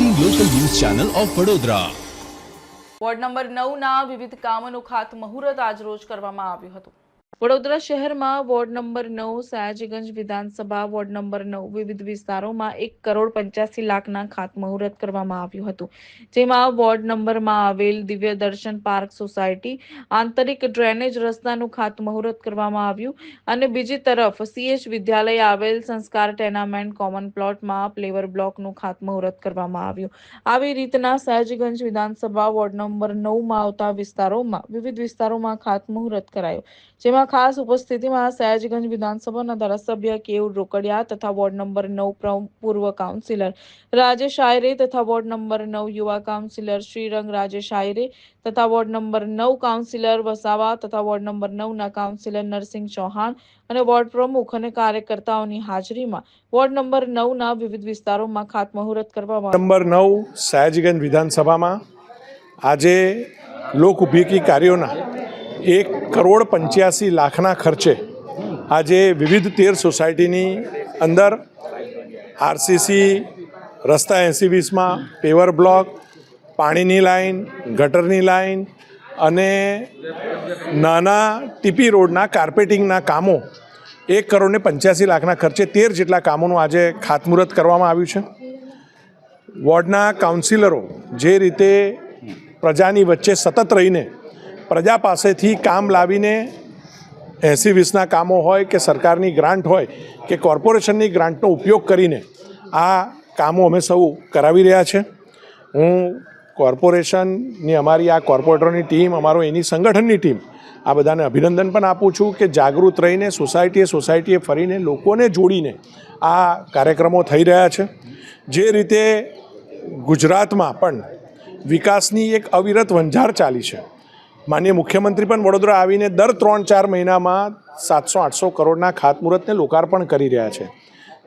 Leading local news channel of Vadodara ward number નવના વિવિધ કામોનું ખાતમુહૂર્ત આજરોજ કરવામાં આવ્યું હતું. વડોદરા શહેરમાં વોર્ડ નંબર નવ, સયાજીગંજ વિધાનસભા વોર્ડ નંબર નવ વિવિધ વિસ્તારોમાં એક કરોડ પંચ્યાસી લાખના ખાતમુહૂર્ત કરવામાં આવ્યું હતું. જેમાં વોર્ડ નંબરમાં આવેલ દિવ્ય દર્શન પાર્ક સોસાયટી, આંતરિક ડ્રેનેજ રસ્તાનું ખાતમુહૂર્ત કરવામાં આવ્યું અને બીજી તરફ સીએચ વિદ્યાલય આવેલ સંસ્કાર ટેનામેન્ટ કોમન પ્લોટમાં પ્લેવર બ્લોકનું ખાતમુહૂર્ત કરવામાં આવ્યું. આવી રીતના સયાજીગંજ વિધાનસભા વોર્ડ નંબર નવમાં આવતા વિસ્તારોમાં વિવિધ વિસ્તારોમાં ખાતમુહૂર્ત કરાયું, જેમાં ખાસ ઉપસ્થિતિમાં સયાજીગંજ વિધાનસભાના ધારાસભ્ય કેયુર રોકડિયા તથા વોર્ડ નંબર નવ પ્ર- પૂર્વ કાઉન્સિલર રાજેશ આયરે તથા વોર્ડ નંબર નવ યુવા કાઉન્સિલર શ્રીરંગ રાજેશ આયરે તથા વોર્ડ નંબર નવ કાઉન્સિલર વસાવા તથા વોર્ડ નંબર નવના કાઉન્સિલર નરસિંહ ચૌહાણ અને વોર્ડ પ્રમુખ અને કાર્યકર્તાઓની હાજરીમાં વોર્ડ નંબર નવના વિવિધ વિસ્તારોમાં ખાતમુહૂર્ત કરવામાં નંબર નવ સયાજીગંજ વિધાનસભામાં આજે લોક ઉભીકી કાર્યોના એક કરોડ પંચ્યાસી લાખના ખર્ચે આજે વિવિધ તેર સોસાયટીની અંદર આરસીસી, રસ્તા એંસી વીસમાં, પેવર બ્લોક, પાણીની લાઈન ગટરની લાઈન અને નાના ટીપી રોડના કાર્પેટિંગના કામો એક કરોડ ને પંચ્યાસી લાખના ખર્ચે તેર જેટલા કામોનું આજે ખાતમુહૂર્ત કરવામાં આવ્યું છે. વોર્ડના કાઉન્સિલરો જે રીતે પ્રજાની વચ્ચે સતત રહીને પ્રજા પાસેથી કામ લાવીને એંસી વીસના કામો હોય કે સરકારની ગ્રાન્ટ હોય કે કોર્પોરેશનની ગ્રાન્ટનો ઉપયોગ કરીને આ કામો અમે સૌ કરાવી રહ્યા છે. હું કોર્પોરેશનની અમારી આ કોર્પોરેટરોની ટીમ, અમારો એની સંગઠનની ટીમ, આ બધાને અભિનંદન પણ આપું છું કે જાગૃત રહીને સોસાયટીએ સોસાયટીએ ફરીને લોકોને જોડીને આ કાર્યક્રમો થઈ રહ્યા છે. જે રીતે ગુજરાતમાં પણ વિકાસની એક અવિરત વંજાર ચાલી છે. માનનીય મુખ્યમંત્રી પણ વડોદરા આવીને દર ત્રણ ચાર મહિનામાં સાતસો, આઠસો કરોડના ખાતમુહૂર્તને લોકાર્પણ કરી રહ્યા છે.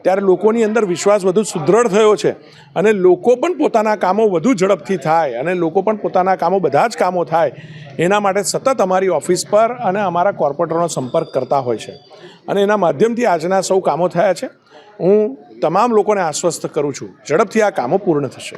ત્યારે લોકોની અંદર વિશ્વાસ વધુ સુદૃઢ થયો છે અને લોકો પણ પોતાના કામો વધુ ઝડપથી થાય અને લોકો પણ પોતાના કામો બધા જ કામો થાય એના માટે સતત અમારી ઓફિસ પર અને અમારા કોર્પોરેટરનો સંપર્ક કરતા હોય છે. અને એના માધ્યમથી આજના સૌ કામો થયા છે. હું તમામ લોકોને આશ્વસ્ત કરું છું. ઝડપથી આ કામો પૂર્ણ થશે.